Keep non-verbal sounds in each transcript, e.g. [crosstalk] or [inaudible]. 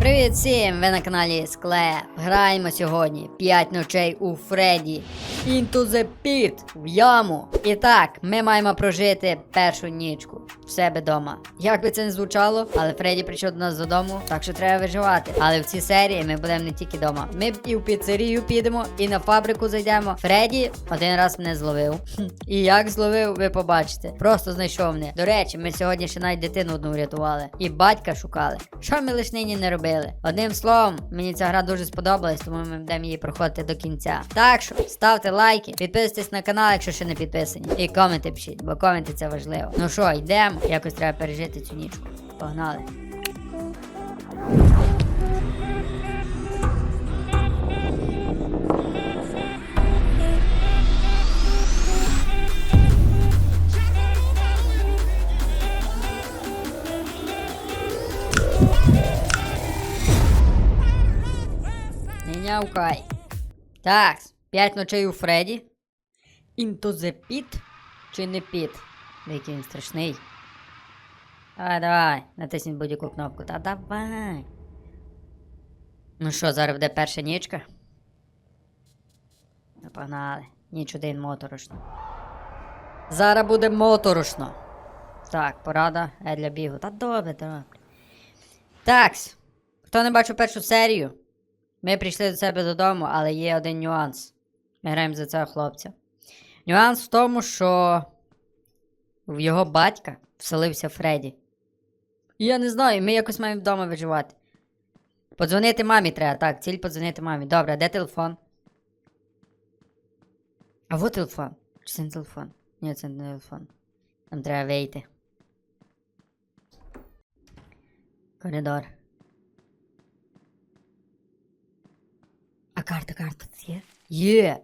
Привіт всім! Ви на каналі Склеп. Граємо сьогодні 5 ночей у Фредді. Into the pit в яму. І так, ми маємо прожити першу нічку в себе вдома. Як би це не звучало, але Фредді прийшов до нас додому, так що треба виживати. Але в цій серії ми будемо не тільки вдома. Ми і в піцерію підемо, і на фабрику зайдемо. Фредді один раз мене зловив. І як зловив, ви побачите. Просто знайшов мене. До речі, ми сьогодні ще навіть дитину одну врятували. І батька шукали. Що ми лиш нині не робили? Одним словом, мені ця гра дуже сподобалась, тому ми будемо її проходити до кінця. Так що ставте лайки, підписуйтесь на канал, якщо ще не підписані. І коменти пишіть, бо коменти це важливо. Ну що, йдемо. Якось треба пережити цю нічку. Погнали. Не нявкай. Так, п'ять ночей у Фредді. Into the pit чи не піт? Який він страшний. Давай, давай, натисніть будь-яку кнопку. Та давай. Ну що, зараз буде перша нічка? Ну, погнали. Ніч один моторошно. Зараз буде моторошно. Так, порада е для бігу. Та добре, добре. Такс. Хто не бачив першу серію? Ми прийшли до себе додому, але є один нюанс. Ми граємо за цього хлопця. Нюанс в тому, що в його батька вселився Фредді. Я не знаю, ми якось маємо вдома виживати. Подзвонити мамі треба, так, ціль подзвонити мамі. Добре, де телефон? А вот телефон. Чи це не телефон? Ні, це не телефон. Нам треба вийти. Коридор. А карта, карта тут є? Є.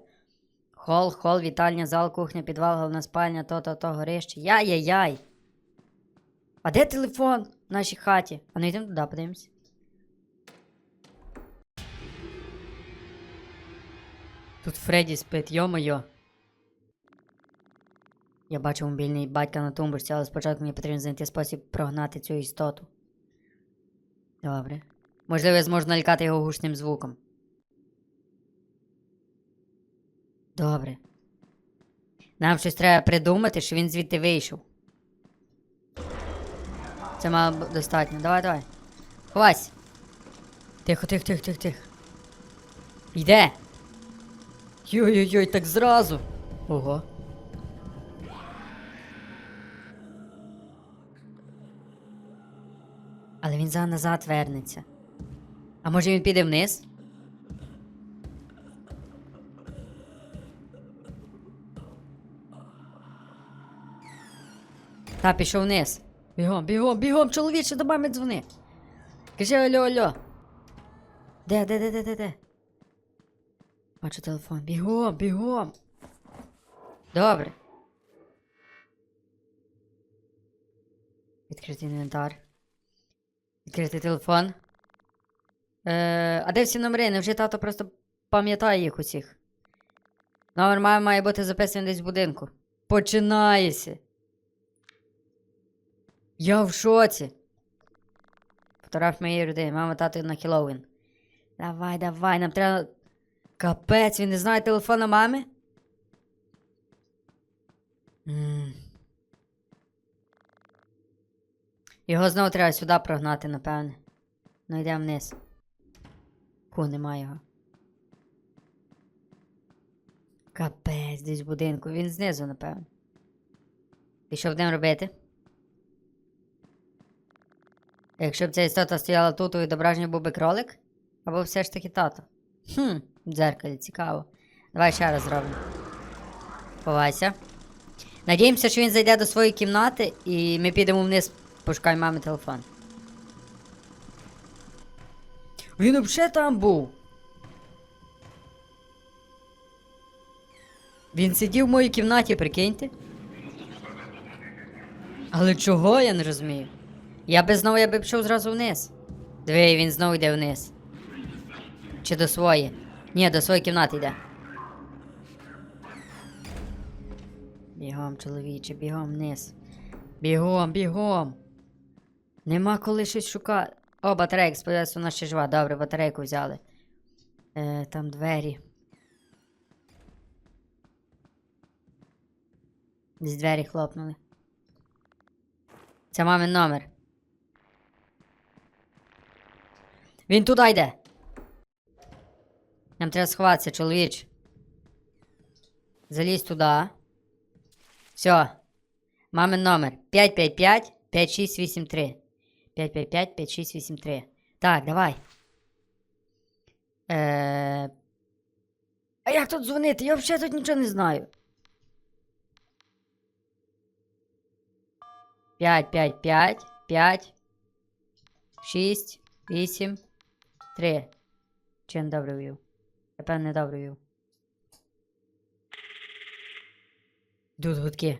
Хол, хол, вітальня, зал, кухня, підвал, головна спальня, то-то, то, горище. Яй-яй-яй. А де телефон в нашій хаті? А ну йдемо туди, подивимось. Тут Фредді спить, йо-моє. Я бачу мобільний батька на тумбочці, але спочатку мені потрібно знайти спосіб прогнати цю істоту. Добре. Можливо, я зможу налякати його гучним звуком. Добре. Нам щось треба придумати, що він звідти вийшов. Це мало б достатньо. Давай, давай. Ховайся. Тихо, тихо, тихо, тихо, тихо. Йде. Йой-йой-йой, так зразу. Ого. Але він за назад вернеться. А може він піде вниз? Та, пішов вниз. Бігом, бігом, бігом, чоловіче, до мами дзвони. Кажи алло, алло. Де, де, де, де, де, де? Бачу телефон. Бігом, бігом. Добре. Відкритий інвентар. Відкритий телефон. Е, а де всі номери? Невже тато просто пам'ятає їх усіх? Номер має, має бути записаний десь в будинку. Починається. Я в шоці. Фотограф моєї родини, мама тато на Хеллоуін. Давай, давай, нам треба. Капець, він не знає телефона мами? М. Його знову треба сюди прогнати, напевне. Ну йдемо вниз. Ку, нема його. Капець, десь в будинку. Він знизу, напевно. І що будемо робити? Якщо б ця істота стояла тут, то відображення був би кролик? Або все ж таки тато? Хм, в дзеркалі, цікаво. Давай ще раз зробимо. Ховайся. Надіємося, що він зайде до своєї кімнати і ми підемо вниз, пошукаємо мами телефон. Він взагалі там був. Він сидів в моїй кімнаті, прикиньте. Але чого я не розумію? Я би знову я би пішов зразу вниз. Диви, він знову йде вниз. Чи до своєї? Ні, до своєї кімнати йде. Бігом, чоловіче, бігом вниз. Бігом, бігом. Нема коли щось шукати. О, батарейка, сподіваюся, вона ще жива. Добре, батарейку взяли. Е, там двері. Десь двері хлопнули. Це мамин номер. Він туди йде. Нам треба сховатися, чоловіч. Залізь туди. Все. Мамин номер 555 5683. 555 5683. Так, давай. Е... А як тут дзвонити? Я взагалі тут нічого не знаю. 5, 5, 5, 5, 6, 8, 3. Чи не добре вів? Певно не добре вів. Йдуть гудки.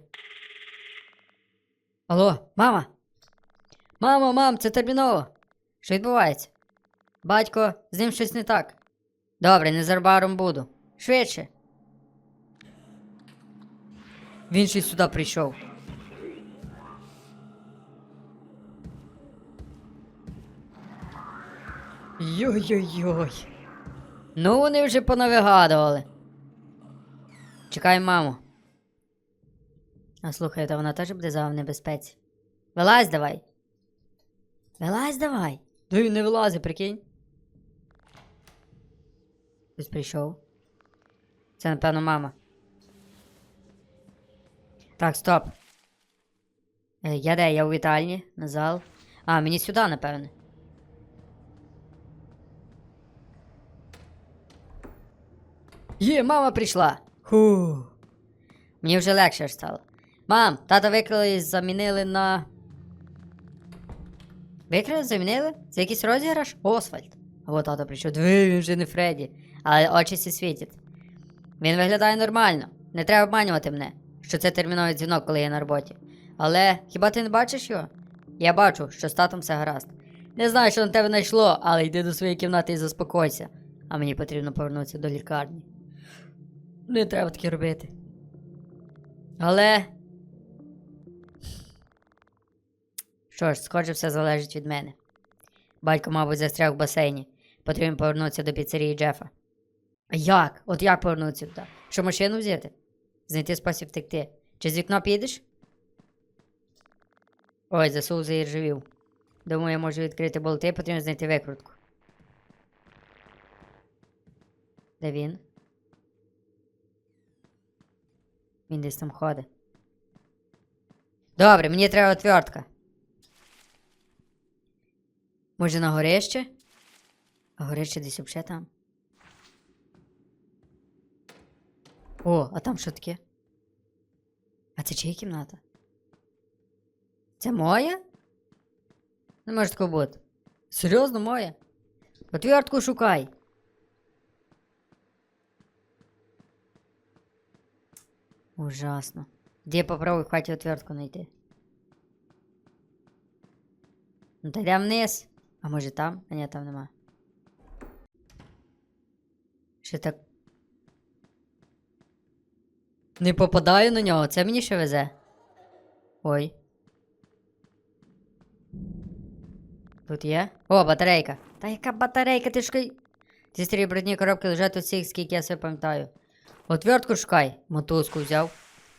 Алло, мама! Мамо, мам, це терміново. Що відбувається? Батько, з ним щось не так. Добре, незабаром буду. Швидше. Він щось сюди прийшов. Йой-йой-йой. Ну, вони вже понавигадували. Чекай, маму. А слухай, то вона теж буде за в небезпеці. Вилазь давай. Вилазь давай. Да він не вилазить, прикинь. Хтось прийшов. Це, напевно, мама. Так, стоп. Е, Я де? Я у вітальні, на зал. А, мені сюди, напевне. Є, мама прийшла. Ху. Мені вже легше стало. Мам, тата викрили і замінили на. Викрили, замінили? Це якийсь розіграш? Освальд. От тато прийшов. Диви, він вже не Фредді. Але очі сі світять. Він виглядає нормально. Не треба обманювати мене, що це терміновий дзвінок, коли я на роботі. Але хіба ти не бачиш його? Я бачу, що з татом все гаразд. Не знаю, що на тебе знайшло, але йди до своєї кімнати і заспокойся. А мені потрібно повернутися до лікарні. Не треба таке робити. Але. Що ж, схоже, все залежить від мене. Батько, мабуть, застряг в басейні. Потрібно повернутися до піцерії Джефа. А як? От як повернутися туди? Що машину взяти? Знайти спосіб втекти. Чи з вікна підеш? Ой, засув заіржавів. Думаю, я можу відкрити болти, потрібно знайти викрутку. Де він? Він десь там ходить. Добре, мені треба отвертка. Може на горище? А горище десь взагалі там. О, а там що таке? А це чия кімната? Це моя? Не може такого бути. Серйозно моя? Отвертку шукай. Ужасно. Де попробуй хаті отвертку знайти. Ну йдемо вниз. А може там? А ні, там нема. Що так. Не попадаю на нього, це мені ще везе. Ой. Тут є? О, батарейка. Та яка батарейка? Ти шукай. Ці старі брудні коробки лежать усіх, скільки я себе пам'ятаю. Отвертку шукай. Мотузку взяв.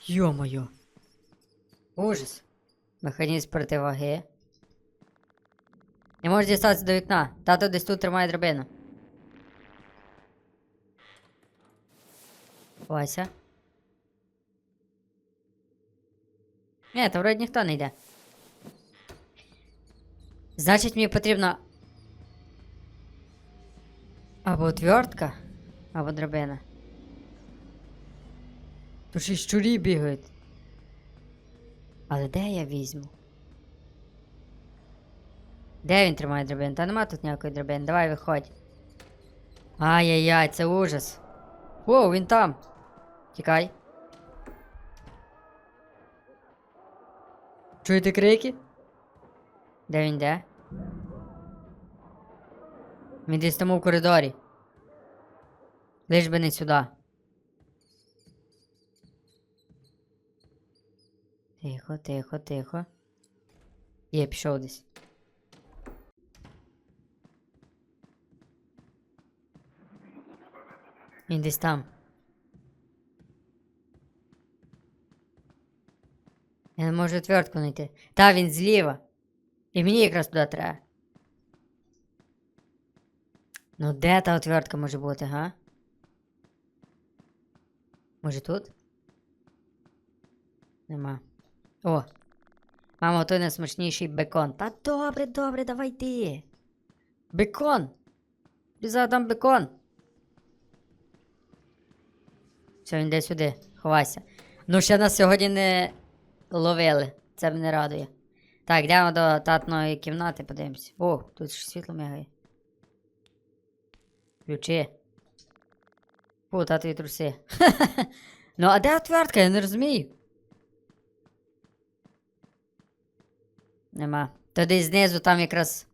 Йо-моє. Ужас. Механізм противаги. Не можеш дістатися до вікна. Тато десь тут тримає драбину. Вася. Ні, то вроді ніхто не йде. Значить, мені потрібна. Або отвертка, або драбина. Тут ще щурі бігають. Але де я візьму? Де він тримає драбину? Та нема тут ніякої драбини. Давай виходь. Ай-яй-яй, це ужас. Воу, він там. Тікай. Чуєте крики? Де він де? Він десь там у коридорі. Лиш би не сюди. Тихо, тихо, тихо. Є, пішов десь. Він десь там. Я не можу отвертку знайти. Та він зліва. І мені якраз туди треба. Ну де та отвертка може бути, га? Може тут? Нема. О! Мама готує найсмачніший бекон. Та добре, добре, давай ти. Бекон! Ти задам бекон. Все, він йде сюди, ховайся. Ну, ще нас сьогодні не ловили. Це мене радує. Так, йдемо до татної кімнати, подивимось. О, тут ж світло мігає. Ключі. Фу, татові труси. [laughs] ну, а де отвертка? Я не розумію. Нема. То десь знизу там якраз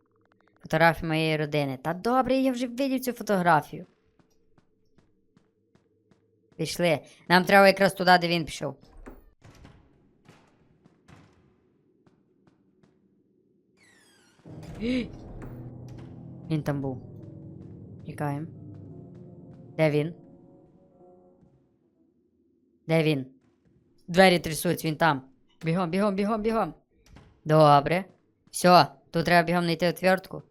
фотографія моєї родини. Та добре, я вже видів цю фотографію. Пішли. Нам треба якраз туди, де він пішов. Він там був. Чекаємо. Де він? Де він? Двері трясуть, він там. Бігом, бігом, бігом, бігом. Добре. Все, тут треба бігом знайти отвертку.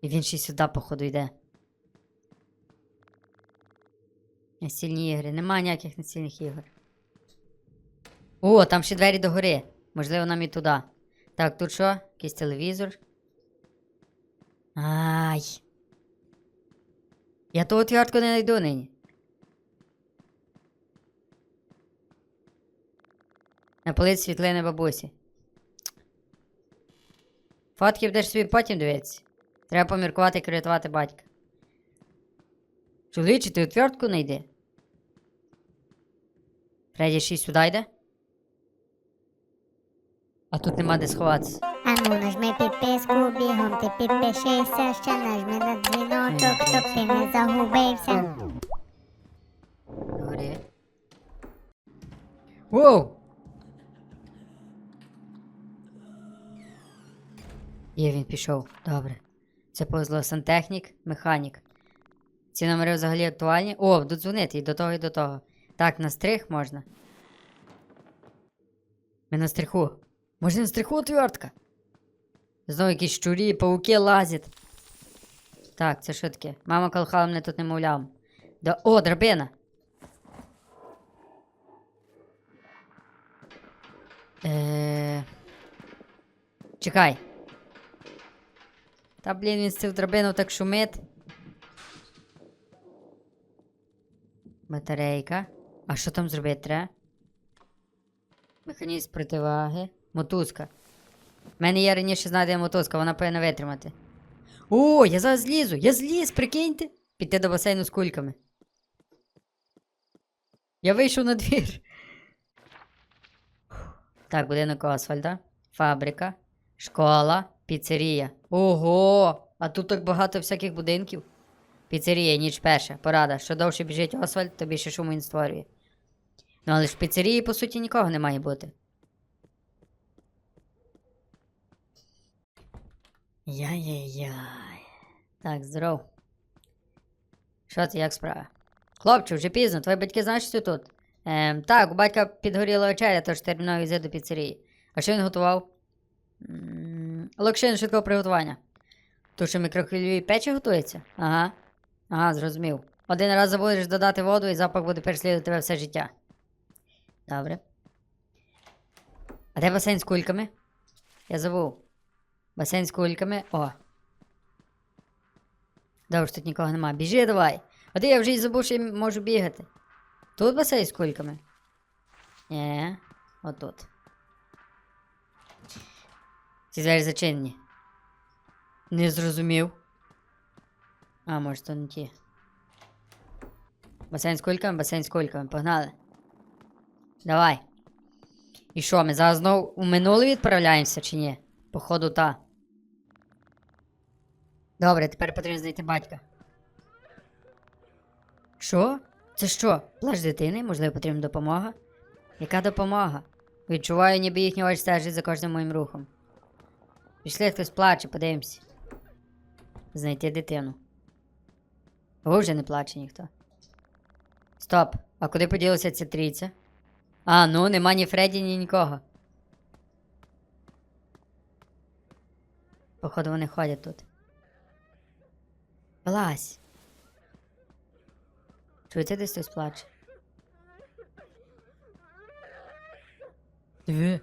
І він ще й сюди, походу, йде. Настільні ігри. Нема ніяких настільних ігор. О, там ще двері догори. Можливо, нам і туди. Так, тут що? Якийсь телевізор. Ай. Я ту отвертку не знайду нині. На полиці світлини бабусі. Фотки будеш собі потім дивитися. Треба поміркувати і керувати батька. Чоловіче, ти отвертку не йди. Фредді ще й сюди йде? А тут нема де сховатися. Ану, нажми підписку, бігом ти підпишися, ще нажми на дзвіночок, щоб ти не загубився. Добре. Воу! Є, він пішов. Добре. Це повезло сантехнік, механік. Ці номери взагалі актуальні. О, додзвонити і до того, і до того. Так, на стрих можна. Ми на стриху. Може на стриху отвертка? Знову якісь щурі, пауки лазять. Так, це що таке? Мама колхала мене тут немовлям. Да... О, драбина! Е... Чекай. Та блін, він з цю драбину так шумить. Батарейка. А що там зробити треба? Механізм противаги. Мотузка. У мене є раніше знайдена мотузка, вона повинна витримати. О, я зараз злізу! Я зліз, прикиньте! Піти до басейну з кульками. Я вийшов на двір. Так, будинок асфальта, фабрика, школа, піцерія. Ого! А тут так багато всяких будинків. Піцерія, ніч перша. Порада. Що довше біжить асфальт, то більше шуму він створює. Ну але ж в піцерії, по суті, нікого не має бути. Яй-яй-яй. Так, здоров. Що це, як справа? Хлопче, вже пізно, твої батьки знають, що ти тут? Ем, так, у батька підгоріла вечеря, тож терміново візи до піцерії. А що він готував? Локшин швидкого приготування. То що мікрохвильові печі готується? Ага. Ага, зрозумів. Один раз забудеш додати воду і запах буде переслідувати тебе все життя. Добре. А де басейн з кульками? Я забув. Басейн з кульками. О. Добре, тут нікого нема. Біжи давай. А ти я вже й забув, що я можу бігати. Тут басейн з кульками? Ні, отут. Ці двері зачинені. Не зрозумів. А, може, то не ті. Басейн з кульками, басейн з. Погнали. Давай. І що, ми зараз знову у минуле відправляємося чи ні? Походу, та. Добре, тепер потрібно знайти батька. Що? Це що? Плач дитини? Можливо, потрібна допомога? Яка допомога? Відчуваю, ніби їхні очі стежать за кожним моїм рухом. Пішли, хтось плаче, подивимось. Знайти дитину. О, вже не плаче ніхто. Стоп. А куди поділася ця трійця? А, ну нема ні Фредді, ні нікого. Походу вони ходять тут. Вилазь. Чуєте, десь хтось плаче? Диви.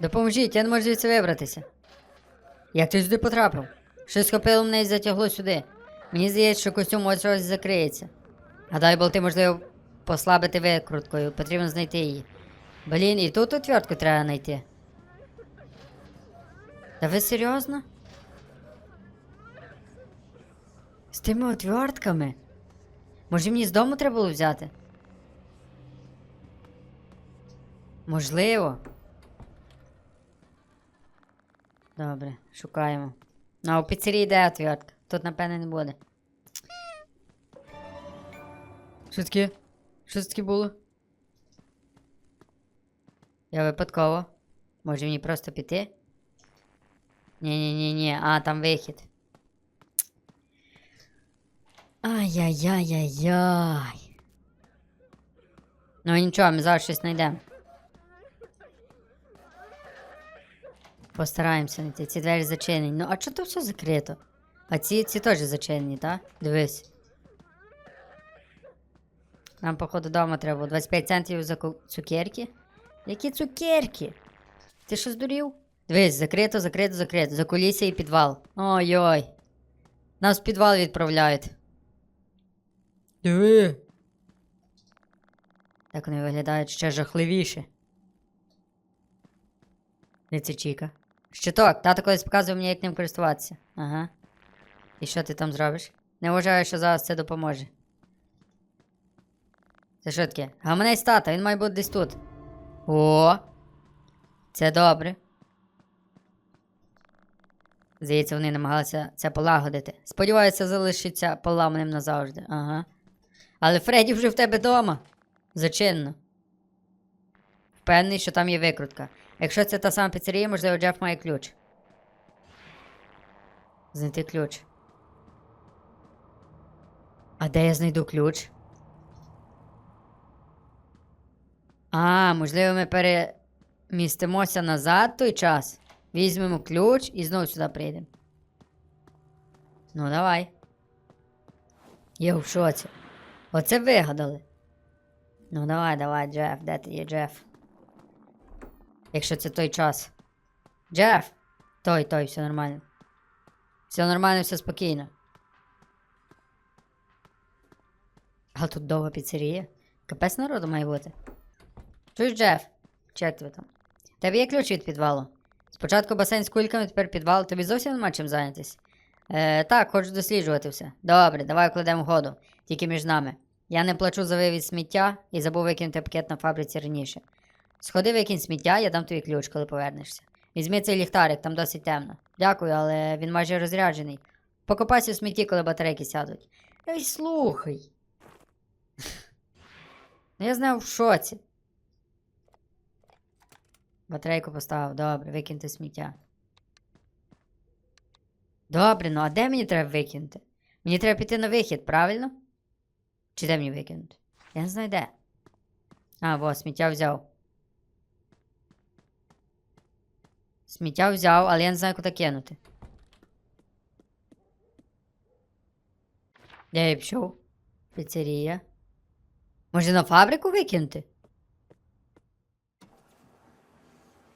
Допоможіть, я не можу звідси вибратися. Як ти сюди потрапив? Щось схопило мене і затягло сюди. Мені здається, що костюм ось ось закриється. Гадаю, болти, можливо, послабити викруткою, потрібно знайти її. Блін, і тут отвертку треба знайти. Та ви серйозно? З тими отвертками? Може мені з дому треба було взяти? Можливо. Добре, шукаємо. А у піцерії де отвертка? Тут, напевне, не буде. Що таке? Що це таке було? Я випадково. Може мені просто піти? Ні-ні-ні-ні, а, там вихід. Ай-яй-яй-яй-яй. Ну нічого, ми зараз щось знайдемо. Постараємося знайти. Ці двері зачинені. Ну, а чого тут все закрито? А ці, ці теж зачинені, так? Дивись. Нам, походу, вдома треба було 25 центів за цукерки. Які цукерки? Ти що здурів? Дивись, закрито, закрито, закрито. За кулісся і підвал. Ой-ой. Нас в підвал відправляють. Диви. Так вони виглядають ще жахливіше. Де це Чіка? Щиток, тато колись показував мені, як ним користуватися. Ага. І що ти там зробиш? Не вважаю, що зараз це допоможе. Це що таке? Гаманець тата, він має бути десь тут. О! Це добре. Здається, вони намагалися це полагодити. Сподіваюся, залишиться поламаним назавжди. Ага. Але Фредді вже в тебе вдома. Зачинно. Впевнений, що там є викрутка. Якщо це та сама піцерія, можливо, Джеф має ключ. Знайти ключ. А де я знайду ключ? А, можливо, ми перемістимося назад той час. Візьмемо ключ і знову сюди прийдемо. Ну, давай. Я в шоці. Оце вигадали. Ну, давай, давай, Джеф, де ти є, Джеф? Якщо це той час. Джеф! Той, той, все нормально. Все нормально, все спокійно. А тут довга піцерія. Капець народу має бути. Чуєш, Джеф? Чи тебе там? Тебе є ключ від підвалу. Спочатку басейн з кульками, тепер підвал. Тобі зовсім нема чим зайнятися. Е, так, хочу досліджувати все. Добре, давай кладемо ходу. Тільки між нами. Я не плачу за вивіз сміття і забув викинути пакет на фабриці раніше. Сходи викинь сміття, я дам тобі ключ, коли повернешся. Візьми цей ліхтарик, там досить темно. Дякую, але він майже розряджений. Покопайся в смітті, коли батарейки сядуть. Ей, слухай. [laughs] Ну, Я знаю в шоці. Батарейку поставив, добре, викиньте сміття. Добре, ну а де мені треба викинути? Мені треба піти на вихід, правильно? Чи де мені викинути? Я не знаю де. А, во, сміття взяв. Сміття взяв, але я не знаю, куди кинути. Я пішов? Піцерія. Може на фабрику викинути?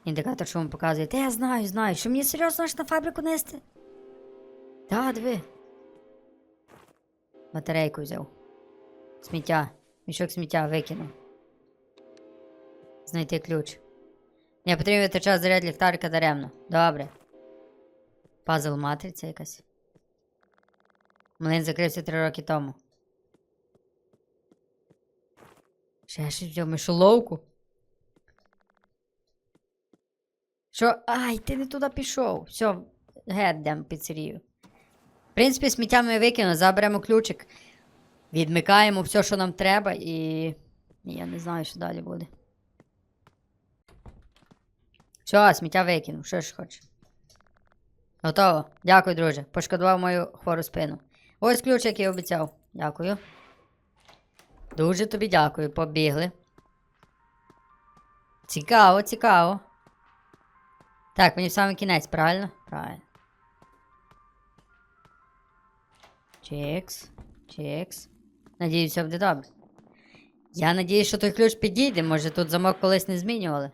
Індикатор шуму показує. Та я знаю, знаю. Що мені серйозно аж на фабрику нести? Та, диви. Батарейку взяв. Сміття. Мішок сміття викинув. Знайти ключ. Не потрібно витрачати заряд ліхтарика даремно. Добре. Пазл матриця якась. Млин закрився три роки тому. Ще щось взяв мишоловку. Що? Ай, ти не туди пішов. Все, геть дем піцерію. В принципі, сміття ми викинули, заберемо ключик, відмикаємо все, що нам треба, і Я не знаю, що далі буде. Все, сміття викинув, що ж хочеш. Готово. Дякую, друже. Пошкодував мою хвору спину. Ось ключ, який обіцяв. Дякую. Дуже тобі дякую. Побігли. Цікаво, цікаво. Так, мені в самий кінець, правильно? Правильно. Чекс. Чекс. Надіюсь, все буде добре. Я надіюсь, що той ключ підійде, може тут замок колись не змінювали.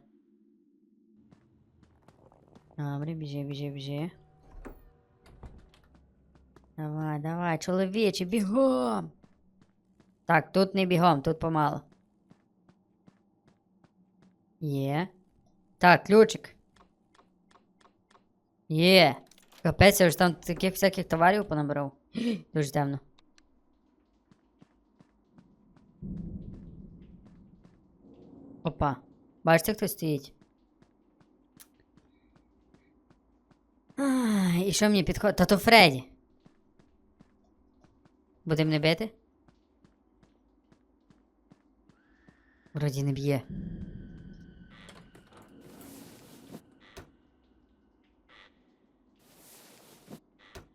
Добре, біжи, біжи, біжи. Давай, давай, чоловіче, бігом. Так, тут не бігом, тут помало. Є. Так, ключик. Є. Капець, я ж там таких всяких товарів понабрав. [gasps] Дуже темно. Опа. Бачите, хто стоїть? І що мені підходить? Та то Фредді. Будем не бити? Вроді не б'є.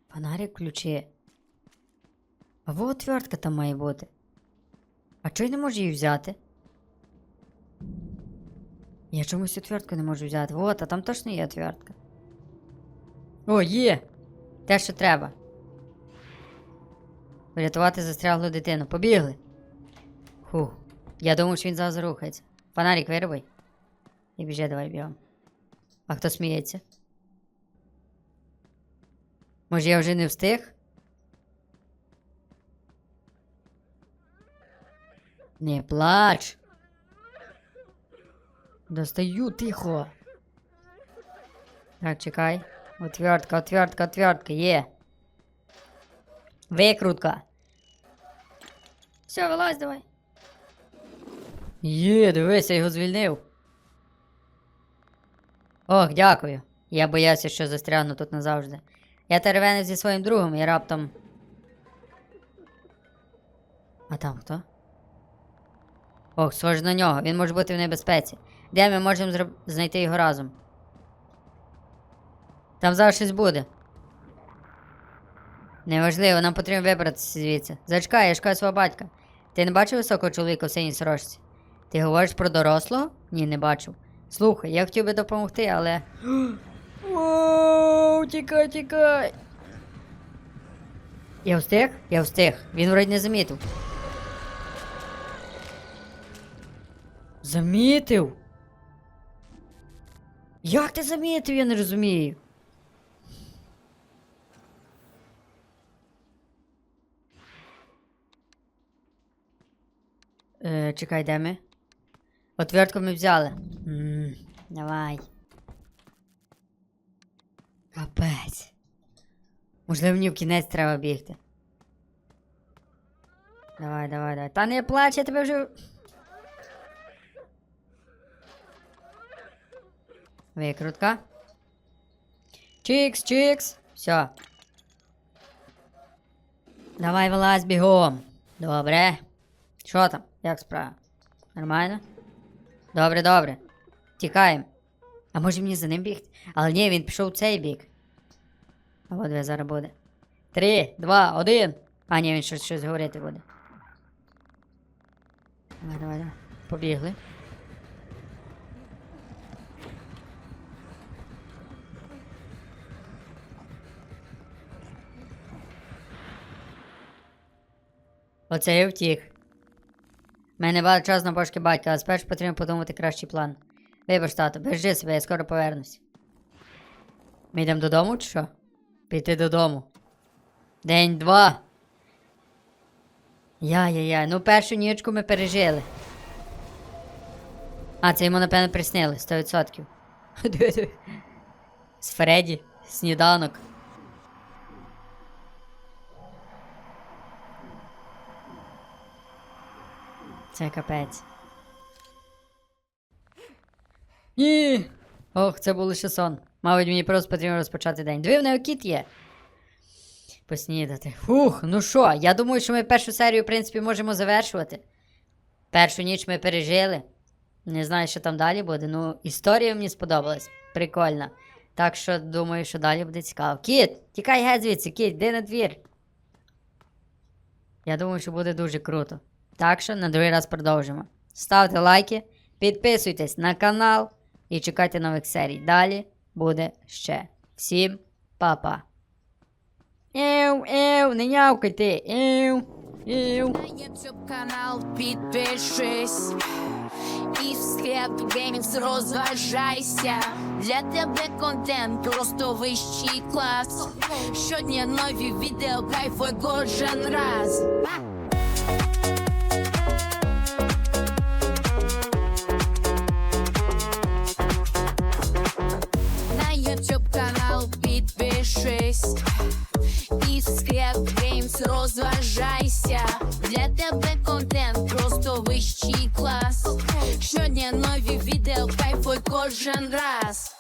Фонарик ключі. А во отвертка там має бути. А чого я не можу її взяти? Я чомусь отвертку не можу взяти. Вот, а там точно є отвертка. О, є! Те, що треба. Врятувати застряглу дитину. Побігли. Фух. Я думав, що він зараз рухається. Фонарик вируби. І біжи, давай бігом. А хто сміється? Може я вже не встиг? Не плач. Достаю тихо. Так, чекай. Отвертка, отвертка, отвертка, є. Викрутка. Все, вилазь давай. Є, дивись, я його звільнив. Ох, дякую. Я боявся, що застрягну тут назавжди. Я теревенив зі своїм другом і раптом. А там хто? Ох, схоже на нього, він може бути в небезпеці. Де ми можемо зроб... знайти його разом? Там зараз щось буде. Неважливо, нам потрібно вибратися звідси. Зачекай, я шукаю свого батька. Ти не бачив високого чоловіка в синій сорочці? Ти говориш про дорослого? Ні, не бачив. Слухай, я хотів би допомогти, але. Оу, тікай, тікай. Я встиг? Я встиг. Він вроді не замітив. Замітив? Як ти замітив, я не розумію. Е, чекай, де ми? Отвертку ми взяли. Ммм, давай. Капець. Можливо, мені в кінець треба бігти. Давай, давай, давай. Та не плач, я тебе вже. Викрутка. Чикс, чикс. Все. Давай вилазь бігом. Добре. Що там? Як справа? Нормально? Добре, добре. Тікаємо. А може мені за ним бігти? Але ні, він пішов в цей бік. А от де зараз буде. Три, два, один. А, ні, він щось, щось говорити буде. Давай, давай, давай. Побігли. Оце я втік. Мене багато часу на пошуки батька, але спершу потрібно подумати кращий план. Вибач, тато, бережи себе, я скоро повернусь. Ми йдемо додому чи що? Піти додому. День два. Я-я-я, ну першу нічку ми пережили. А, це йому, напевно, приснили, 100%. [laughs] Диви-диви. З Фредді, сніданок. Це капець. Ні. Ох, це був лише сон. Мабуть, мені просто потрібно розпочати день. Диви, в неї кіт є. Поснідати. Фух, ну що, я думаю, що ми першу серію, в принципі, можемо завершувати. Першу ніч ми пережили. Не знаю, що там далі буде. Ну, історія мені сподобалась. Прикольна. Так що думаю, що далі буде цікаво. Кіт, тікай геть звідси, кіт, йди на двір. Я думаю, що буде дуже круто. Так що на другий раз продовжимо. Ставте лайки, підписуйтесь на канал і чекайте нових серій. Далі буде ще. Всім па-па. Ев, ев, не нявкайте, ев, ев. YouTube канал підпишись І в склеп геймінг розважайся Для тебе контент просто вищий клас Щодня нові відео, кайфуй кожен раз підпишись і Scrap розважайся Для тебе контент просто вищий клас Щодня нові відео, кайфуй кожен раз